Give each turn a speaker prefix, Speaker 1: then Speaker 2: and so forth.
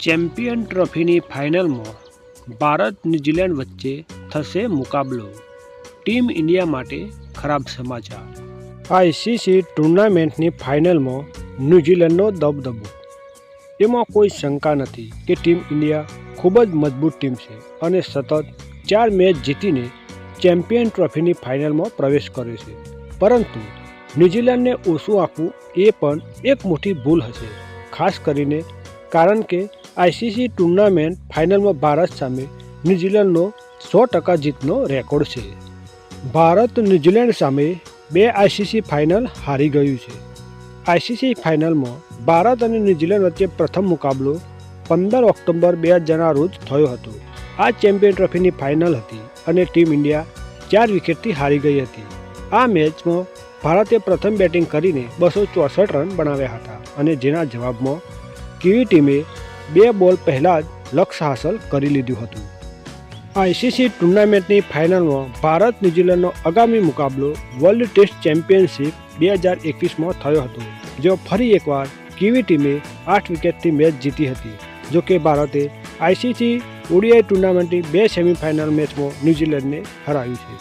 Speaker 1: Champion ટ્રોફીની ફાઇનલમાં Bharat New Zealand વચ્ચે થશે મુકાબલો. ટીમ ઇન્ડિયા માટે ખરાબ સમાચાર. આઈસીસી ટુર્નામેન્ટની ફાઇનલમાં ન્યૂઝીલેન્ડનો દબદબો. એમાં કોઈ શંકા નથી કે ટીમ ઇન્ડિયા ખૂબ જ મજબૂત ટીમ છે અને સતત ચાર મેચ જીતીને ચેમ્પિયન ટ્રોફીની ફાઇનલમાં પ્રવેશ કર્યો છે. પરંતુ ન્યૂઝીલેન્ડને ઓછું આપવું એ પણ એક મોટી ભૂલ હશે, ખાસ કરીને કારણ કે આઈસીસી ટુર્નામેન્ટ ફાઇનલમાં ભારત સામે ન્યૂઝીલેન્ડનો સો ટકા જીતનો રેકોર્ડ છે. ભારત ન્યૂઝીલેન્ડ સામે બે આઈસીસી ફાઇનલ હારી ગયું છે. આઈસીસી ફાઇનલમાં ભારત અને ન્યૂઝીલેન્ડ વચ્ચે પ્રથમ મુકાબલો પંદર ઓક્ટોબર બે હજારના રોજ થયો હતો. આ ચેમ્પિયન ટ્રોફીની ફાઇનલ હતી અને ટીમ ઇન્ડિયા ચાર વિકેટથી હારી ગઈ હતી. આ મેચમાં ભારતે પ્રથમ બેટિંગ કરીને બસો ચોસઠ રન બનાવ્યા હતા અને જેના જવાબમાં કીવી ટીમે બે બોલ પહેલાં જ લક્ષ્ય હાંસલ કરી લીધું હતું. આઈસીસી ટુર્નામેન્ટની ફાઇનલમાં ભારત ન્યૂઝીલેન્ડનો આગામી મુકાબલો વર્લ્ડ ટેસ્ટ ચેમ્પિયનશિપ બે હજાર એકવીસમાં થયો હતો, જો ફરી એકવાર કીવી ટીમે આઠ વિકેટથી મેચ જીતી હતી. જો કે ભારતે આઈસીસી ઓડીઆઈ ટુર્નામેન્ટની બે સેમીફાઇનલ મેચમાં ન્યૂઝીલેન્ડને હરાવ્યું છે.